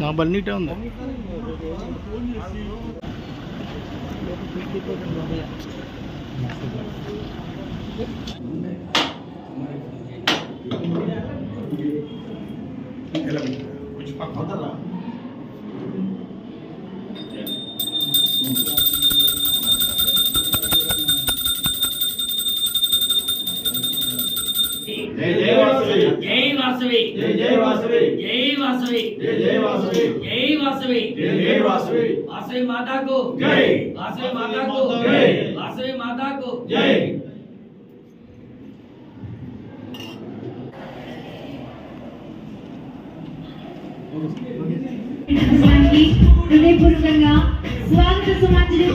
నా బండి నీటే ఉంది. జై జై వాసవి జై వాసవి. జై జై వాసవి. జై వాసవి. జై జై వాసవి. జై వాసవి. జై జై వాసవి. వాసవి మాతాకు. జై. వాసవి మాతాకు. జై. వాసవి మాతాకు. జై. హృదయపూర్వకంగా స్వాగత సుమాంజలి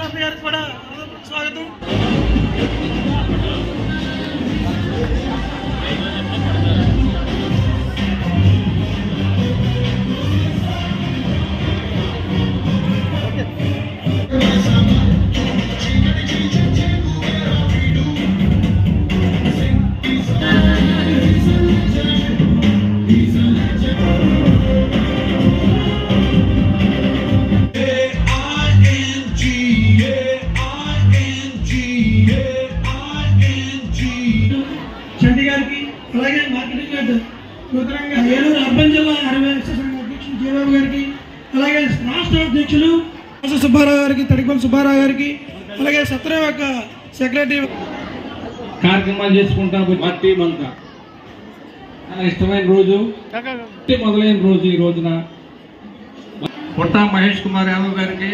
మారుపల్లి పాలసామి గారికి కూడా స్వాగతం చండి గారికి తడిపల్లి సుబ్బారావు గారికి అలాగే సత్రం యొక్క సెక్రటరీ కార్యక్రమాలు చేసుకుంటాం మా టీం అంతా. చాలా ఇష్టమైన రోజు. మొదలైన రోజు ఈ రోజున. పుట్టా మహేష్ కుమార్ యాదవ్ గారికి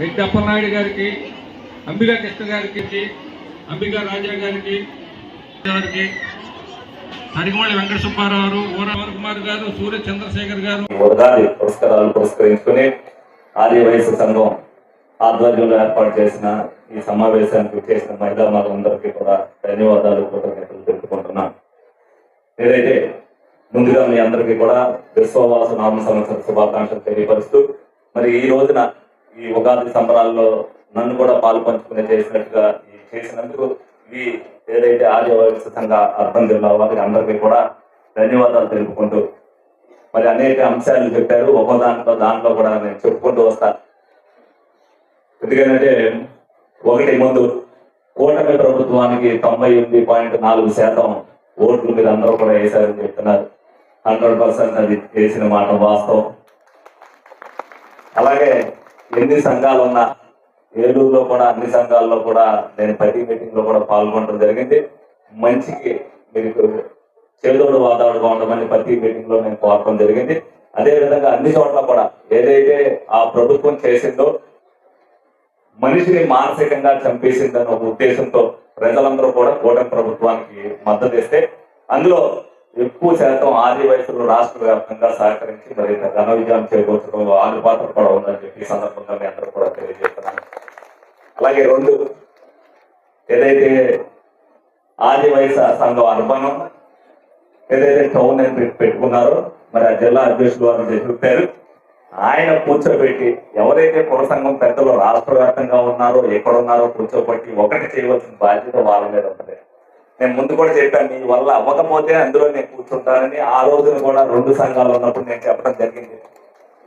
రెడ్డి అప్పలనాయుడు గారికి అంబికా కృష్ణ గారికి అంబికా రాజా గారికి గారికి హరిగమల్లి వెంకట సుబ్బారావు గారు కుమార్ గారు సూర్య చంద్రశేఖర్ గారు. పురస్కారాలు పురస్కరించుకుని ఆర్య సంఘం ఆధ్వర్యంలో ఏర్పాటు చేసిన ఈ సమావేశానికి చేసిన మహిళా మనందరికీ కూడా ధన్యవాదాలు కృతజ్ఞతలు తెలుపుకుంటున్నాను. ఏదైతే ముందుగా మీ అందరికీ కూడా విశ్వవాస నామ సంవత్సర శుభాకాంక్షలు తెలియపరుస్తూ మరి ఈ రోజున ఈ ఉగాది సంబరాల్లో నన్ను కూడా పాలు పంచుకునే చేసినట్టుగా చేసినందుకు ఈ ఏదైతే ఆర్య వయస్సు సంఘ అర్థం జిల్లా వారికి అందరికీ కూడా ధన్యవాదాలు తెలుపుకుంటూ మరి అనేక అంశాలు చెప్పారు. ఒక్కో దాంట్లో దాంట్లో కూడా నేను చెప్పుకుంటూ వస్తాను ఎందుకంటే ఒకటి ముందు కూటమి ప్రభుత్వానికి తొంభై ఎనిమిది పాయింట్ నాలుగు శాతం ఓట్లు మీరు అందరూ కూడా వేశారని చెప్తున్నారు. హండ్రెడ్ పర్సెంట్ అది వేసిన మాట వాస్తవం. అలాగే ఎన్ని సంఘాలు ఉన్నా ఏలూరులో కూడా అన్ని సంఘాల్లో కూడా నేను ప్రతి మీటింగ్లో కూడా పాల్గొనడం జరిగింది. మంచికి మీకు చేదోడు వాతావరణం ఉండమని ప్రతి మీటింగ్లో నేను కోరడం జరిగింది. అదే విధంగా అన్ని చోట్ల కూడా ఏదైతే ఆ ప్రభుత్వం చేసిందో మనిషిని మానసికంగా చంపేసిందన్న ఒక ఉద్దేశంతో ప్రజలందరూ కూడా కూటమి ప్రభుత్వానికి మద్దతు ఇస్తే అందులో ఎక్కువ శాతం ఆది రాష్ట్ర వ్యాప్తంగా సహకరించి మరి ఘన విజయం చేకూర్చడంలో ఆరు పాత్ర కూడా ఉందని చెప్పి ఈ సందర్భంగా మీ అందరూ కూడా తెలియజేస్తున్నాను అలాగే రెండు ఏదైతే ఆది సంఘం అనుబంధం ఏదైతే టౌన్ అని పెట్టుకున్నారో మరి ఆ జిల్లా అధ్యక్షుడు వారు చెప్పారు ఆయన కూర్చోబెట్టి ఎవరైతే పుర సంఘం పెద్దలు రాష్ట్ర వ్యాప్తంగా ఉన్నారో ఎక్కడ ఉన్నారో కూర్చోబెట్టి ఒకటి చేయవలసిన బాధ్యత వాళ్ళ మీద ఉంటుంది. నేను ముందు కూడా చెప్పాను మీ వల్ల అవ్వకపోతే అందులో నేను కూర్చుంటానని ఆ రోజున కూడా రెండు సంఘాలు ఉన్నప్పుడు నేను చెప్పడం జరిగింది.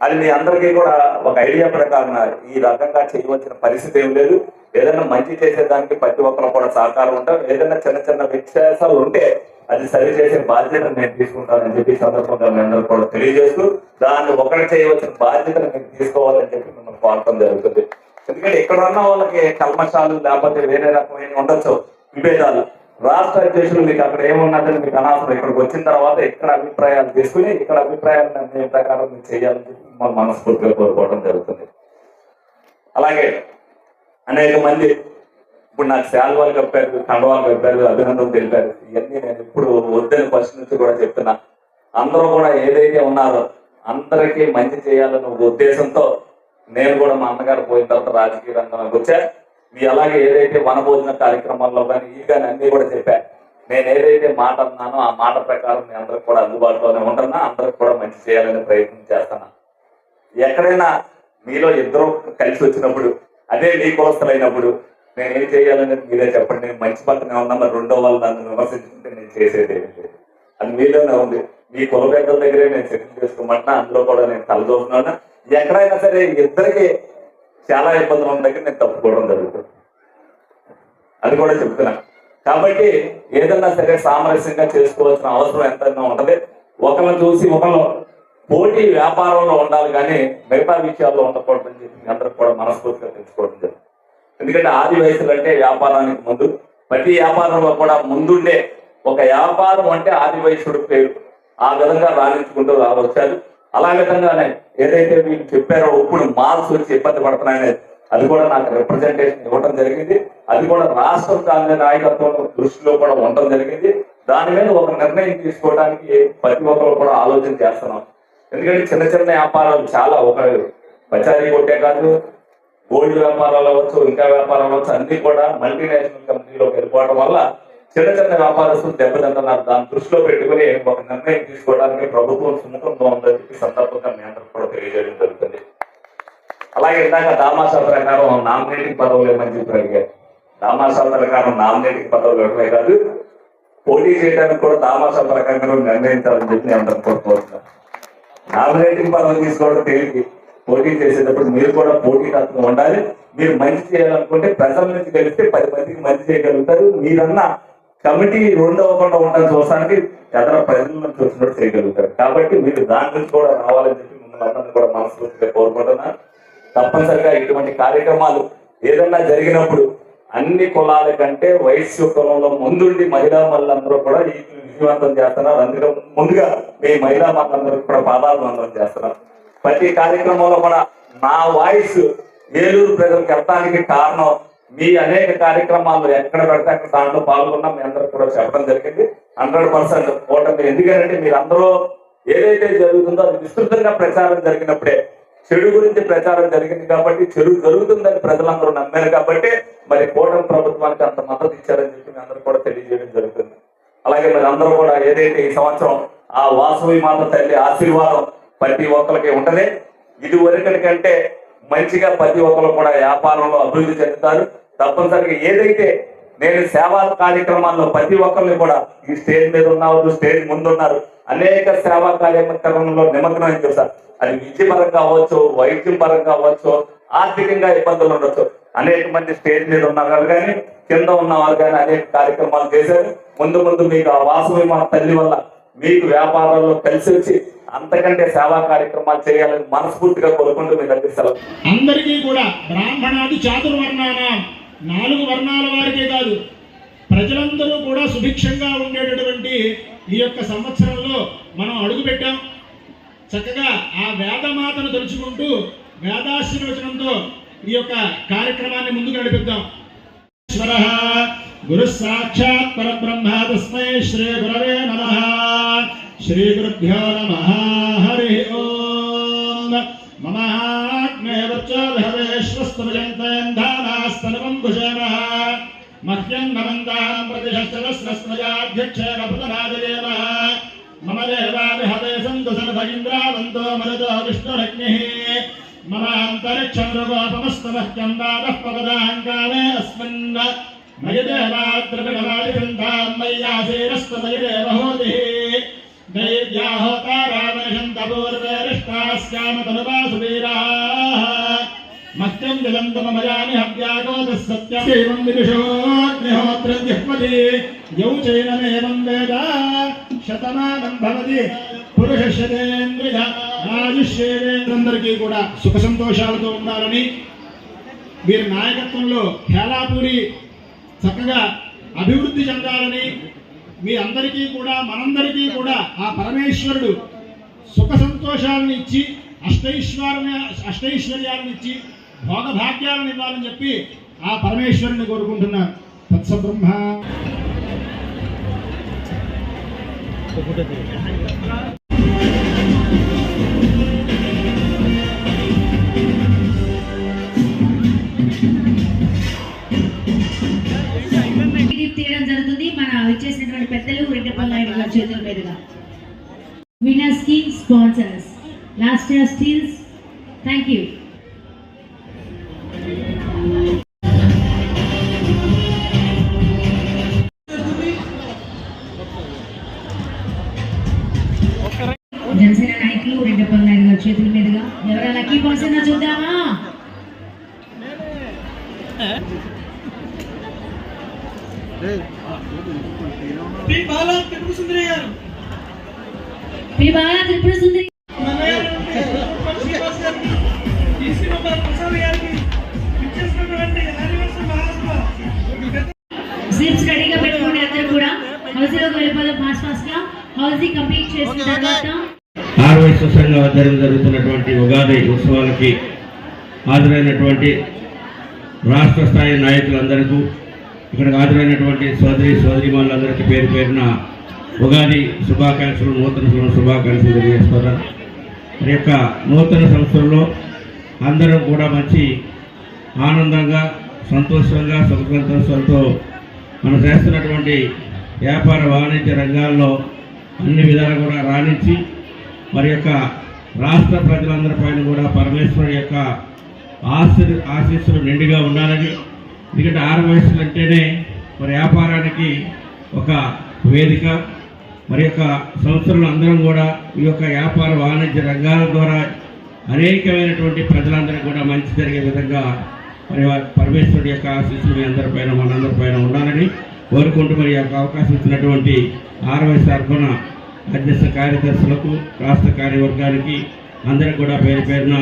అది మీ అందరికీ కూడా ఒక ఐడియా ప్రకారం ఈ రకంగా చేయవలసిన పరిస్థితి ఏం లేదు. ఏదైనా మంచి చేసేదానికి ప్రతి ఒక్కరు కూడా సహకారం ఉంటాం ఏదైనా చిన్న చిన్న వ్యత్యాసాలు ఉంటే అది సరి చేసే బాధ్యత నేను తీసుకుంటానని చెప్పి సందర్భంగా మీ అందరూ కూడా తెలియజేస్తూ దాన్ని ఒకటి చేయవలసిన బాధ్యతను మీరు తీసుకోవాలని చెప్పి మిమ్మల్ని కోరటం జరుగుతుంది. ఎందుకంటే ఇక్కడ ఉన్న వాళ్ళకి కల్మషాలు లేకపోతే వేరే రకమైన ఉండొచ్చు విభేదాలు. రాష్ట్ర అధ్యక్షులు మీకు అక్కడ ఏమున్నదని మీకు అనవసరం. ఇక్కడికి వచ్చిన తర్వాత ఇక్కడ అభిప్రాయాలు తీసుకుని ఇక్కడ అభిప్రాయాలు నిర్ణయం ప్రకారం మీరు చేయాలని చెప్పి మన మనస్ఫూర్తిగా కోరుకోవడం జరుగుతుంది. అలాగే అనేక మంది ఇప్పుడు నాకు శాల్వాలు కప్పారు కండవాలు కప్పారు అభినందనలు తెలిపారు. ఇవన్నీ నేను ఇప్పుడు వద్దని ఫస్ట్ నుంచి కూడా చెప్తున్నా. అందరూ కూడా ఏదైతే ఉన్నారో అందరికీ మంచి చేయాలన్న ఉద్దేశంతో నేను కూడా మా అన్నగారు పోయిన తర్వాత రాజకీయ రంగంలోకి వచ్చా. మీ అలాగే ఏదైతే వనభోజన కార్యక్రమాల్లో కానీ ఈ కానీ అన్ని కూడా చెప్పాను నేను ఏదైతే మాట అన్నానో ఆ మాట ప్రకారం నేను అందరికి కూడా అందుబాటులోనే ఉంటున్నా. అందరికి కూడా మంచి చేయాలని ప్రయత్నం చేస్తున్నా. ఎక్కడైనా మీలో ఇద్దరు కలిసి వచ్చినప్పుడు అదే మీ కులస్థలైనప్పుడు నేను ఏం చేయాలనేది మీరే చెప్పండి. నేను మంచి పక్కనే ఉన్నా మరి రెండో వాళ్ళు నన్ను విమర్శించుకుంటే నేను చేసేది అది మీలోనే ఉంది. మీ కుల పెద్దల దగ్గరే నేను చెక్ చేసుకోమంటున్నా అందులో కూడా నేను తలదోస్తున్నాను. ఎక్కడైనా సరే ఇద్దరికి చాలా ఇబ్బందులు ఉన్న దగ్గర నేను తప్పుకోవడం జరుగుతుంది. అది కూడా చెప్తున్నా. కాబట్టి ఏదన్నా సరే సామరస్యంగా చేసుకోవాల్సిన అవసరం ఎంతైనా ఉంటది. ఒకరిని చూసి ఒకరు పోటీ వ్యాపారంలో ఉండాలి కానీ మిగతా విషయాల్లో ఉండకూడదని చెప్పి అందరికి కూడా మనస్ఫూర్తిగా తెలుసుకోవడం జరుగుతుంది. ఎందుకంటే ఆది వయసులు అంటే వ్యాపారానికి ముందు ప్రతి వ్యాపారంలో కూడా ముందుండే ఒక వ్యాపారం అంటే ఆది వయసుడు పేరు. ఆ విధంగా రాణించుకుంటూ వచ్చారు అలా విధంగానే ఏదైతే వీళ్ళు చెప్పారో ఇప్పుడు మార్క్స్ వచ్చి ఇబ్బంది పడుతున్నాయనే అది కూడా నాకు రిప్రజెంటేషన్ ఇవ్వడం జరిగింది. అది కూడా రాష్ట్ర కాంగ్రెస్ నాయకత్వం దృష్టిలో కూడా ఉండడం జరిగింది. దాని మీద ఒక నిర్ణయం తీసుకోవడానికి ప్రతి ఒక్కరు కూడా ఆలోచన చేస్తున్నాం. ఎందుకంటే చిన్న చిన్న వ్యాపారాలు చాలా ఒక పచారీ కొట్టే కాదు గోల్డ్ వ్యాపారాలు అవ్వచ్చు ఇంకా వ్యాపారాలు అవ్వచ్చు అన్ని కూడా మల్టీనేషనల్ కంపెనీలోకి వెళ్ళిపోవడం వల్ల చిన్న చిన్న వ్యాపారస్తులు దెబ్బతింటున్నారు. దాన్ని దృష్టిలో పెట్టుకుని ఒక నిర్ణయం తీసుకోవడానికి ప్రభుత్వం సుముఖంగా ఉందని చెప్పి సందర్భంగా మీ అందరికి కూడా తెలియజేయడం జరుగుతుంది. అలాగే ఇందాక దామాషా ప్రకారం నామినేటింగ్ పదవులు ఏమని చెప్పి అడిగారు దామాషా ప్రకారం నామినేటింగ్ పదవులు ఇవ్వడమే కాదు పోటీ చేయడానికి కూడా దామాషా ప్రకారం నిర్ణయించాలని చెప్పి నేను అందరికి కోరుకుంటున్నాను నామినేటింగ్ పదవి తీసుకోవడం తేలికి. పోటీ చేసేటప్పుడు మీరు కూడా పోటీ తత్వం ఉండాలి. మీరు మంచి చేయాలనుకుంటే ప్రజల నుంచి కలిస్తే పది మందికి మంచి చేయగలుగుతారు. మీరన్నా కమిటీ రెండు అవ్వకుండా ఉండడం చూడడానికి ఎదర ప్రజల నుంచి వచ్చినట్టు చేయగలుగుతారు. కాబట్టి మీరు దాని నుంచి కూడా రావాలని చెప్పి మిమ్మల్ని కూడా మనస్ఫూర్తిగా కోరుకుంటున్నాను తప్పనిసరిగా ఇటువంటి కార్యక్రమాలు ఏదన్నా జరిగినప్పుడు అన్ని కులాల కంటే వయస్సు కులంలో ముందుండి మహిళా మళ్ళందరూ కూడా ఈ విజయవంతం చేస్తున్నారు. అందులో ముందుగా మీ మహిళా మళ్ళందరూ కూడా పాదాభివందనం చేస్తున్నారు. ప్రతి కార్యక్రమంలో కూడా నా వాయిస్ ఏలూరు ప్రజలకు వెళ్ళడానికి కారణం మీ అనేక కార్యక్రమాలు ఎక్కడ పెడితే అక్కడ దాంట్లో పాల్గొన్నా మీ అందరికి కూడా చెప్పడం జరిగింది. హండ్రెడ్ పర్సెంట్ ఓటమి. ఎందుకంటే మీరు అందరూ ఏదైతే జరుగుతుందో అది విస్తృతంగా ప్రచారం జరిగినప్పుడే చెడు గురించి ప్రచారం జరిగింది కాబట్టి చెడు జరుగుతుందని ప్రజలందరూ నమ్మారు కాబట్టి మరి కూటమి ప్రభుత్వానికి అంత మద్దతు ఇచ్చారని చెప్పి మీ అందరూ కూడా తెలియజేయడం జరుగుతుంది. అలాగే మరి అందరూ కూడా ఏదైతే ఈ సంవత్సరం ఆ వాసవి మాత తల్లి ఆశీర్వాదం ప్రతి ఒక్కరికి ఉంటది. ఇది వరకటి కంటే మంచిగా ప్రతి ఒక్కరు కూడా వ్యాపారంలో అభివృద్ధి చెందుతారు. తప్పనిసరిగా ఏదైతే నేను సేవా కార్యక్రమాల్లో ప్రతి ఒక్కరిని కూడా ఈ స్టేజ్ మీద ఉన్నారు స్టేజ్ ముందు ఉన్నారు అనేక సేవా కార్యక్రమంలో నిమగ్నం చేశారు అది విద్యపరంగా కావచ్చు వైద్యం పరం కావచ్చు ఆర్థికంగా ఇబ్బందులు ఉండొచ్చు. అనేక మంది స్టేజ్ మీద ఉన్నవారు కానీ కింద ఉన్నవారు కానీ అనేక కార్యక్రమాలు చేశారు. ముందు ముందు మీకు ఆ వాసవి మా తల్లి వల్ల మీకు వ్యాపారాల్లో కలిసి వచ్చి అంతకంటే సేవా కార్యక్రమాలు చేయాలని మనస్ఫూర్తిగా కోరుకుంటూ మీ దగ్గర సెలవు. అందరికీ కూడా బ్రాహ్మణాది చాతుర్వర్ణాన నాలుగు వర్ణాల వారికే కాదు ప్రజలందరూ కూడా సుభిక్షంగా ఉండేటటువంటి ఈ యొక్క సంవత్సరంలో మనం అడుగుపెట్టాం. చక్కగా ఆ వేదమాతను తలుచుకుంటూ వేదాశీర్వచనంతో ఈ యొక్క కార్యక్రమాన్ని ముందుకు నడిపిద్దాం. గురు సాక్షాత్ పరబ్రహ్మ తస్మై శ్రీ గురవే నమ. श्रीगुरुभ्यो नम, हरि ओम्। मम आत्मेवच्चाधवेश्वस्तमजन्तयन्धानास्तनवम्बुषेणः मह्यम् मम देवाभिहते सन्तु सर्व इन्द्रावन्तो मरुतो विष्णुरग्निः। मम अन्तरिक्षन्द्रगोपमस्तमह्यम् नादः पवदाहङ्कारे अस्मिन् मयि देवहोति జలంతమయాని హవ్యాగోదः సత్యం విదుషోగ్నిహోత్రం జిహ్వతి యౌ చైనమేవం వేద శతమానం భవతి పురుష శతేంద్రియ ఆయుష్యేంద్రందరికీ కూడా సుఖ సంతోషాలతో ఉండాలని వీరి నాయకత్వంలో హేలాపూరి చక్కగా అభివృద్ధి చెందాలని మీ అందరికీ కూడా మనందరికీ కూడా ఆ పరమేశ్వరుడు సుఖ సంతోషాలను ఇచ్చి అష్టైశ్వర్య అష్టైశ్వర్యాలను ఇచ్చి భోగభాగ్యాలను ఇవ్వాలని చెప్పి ఆ పరమేశ్వరుని కోరుకుంటున్నాను. తత్సబ్రహ్మ. జరుగుతుంది. పెద్దలు చేతుల మీదుగా. Sponsors. Last year steels thank you Janasena నాయకులు రెడ్డప్పల నాయుడు గారి చేతుల మీదుగా ఎవరైనా లక్కీ పర్సన్ చూద్దామా? పి బాలా త్రిపుర సుందరి గారు. మీ బాగా త్రిపుర సుందరి హౌసీ కంప్లీట్ చేసిన తర్వాత ఆర్వైశ్వ సంఘం ఆధ్వర్యంలో జరుగుతున్నటువంటి ఉగాది ఉత్సవాలకి హాజరైనటువంటి రాష్ట్ర స్థాయి నాయకులందరికీ ఇక్కడ హాజరైనటువంటి సోదరి సోదరిమణులందరికీ పేరు పేరున ఉగాది శుభాకాంక్షలు నూతన సంవత్సర శుభాకాంక్షలు తెలియజేస్తున్నారు మరి యొక్క నూతన సంవత్సరంలో అందరం కూడా మంచి ఆనందంగా సంతోషంగా సుఖ సంతోషాలతో మనం చేస్తున్నటువంటి వ్యాపార వాణిజ్య రంగాల్లో అన్ని విధాలు కూడా రాణించి మరి యొక్క రాష్ట్ర ప్రజలందరి పైన కూడా పరమేశ్వరుడు యొక్క ఆశీర్ ఆశీస్సులు నిండుగా ఉండాలని. ఎందుకంటే ఆరు వయసులు అంటేనే మరి వ్యాపారానికి ఒక వేదిక మరి యొక్క సంవత్సరంలో అందరం కూడా ఈ యొక్క వ్యాపార వాణిజ్య రంగాల ద్వారా అనేకమైనటువంటి ప్రజలందరికీ కూడా మంచి జరిగే విధంగా మరి వా- పరమేశ్వరుడి యొక్క ఆశీస్సులు మీ అందరిపైన మనందరిపైన ఉండాలని కోరుకుంటూ మరి యొక్క అవకాశం ఇచ్చినటువంటి ఆర్వై తరఫున అధ్యక్ష కార్యదర్శులకు రాష్ట్ర కార్యవర్గానికి అందరికి కూడా పేరు పేరున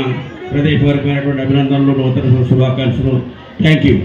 హృదయపూర్వకమైనటువంటి అభినందనలు నూతన శుభాకాంక్షలు. Thank you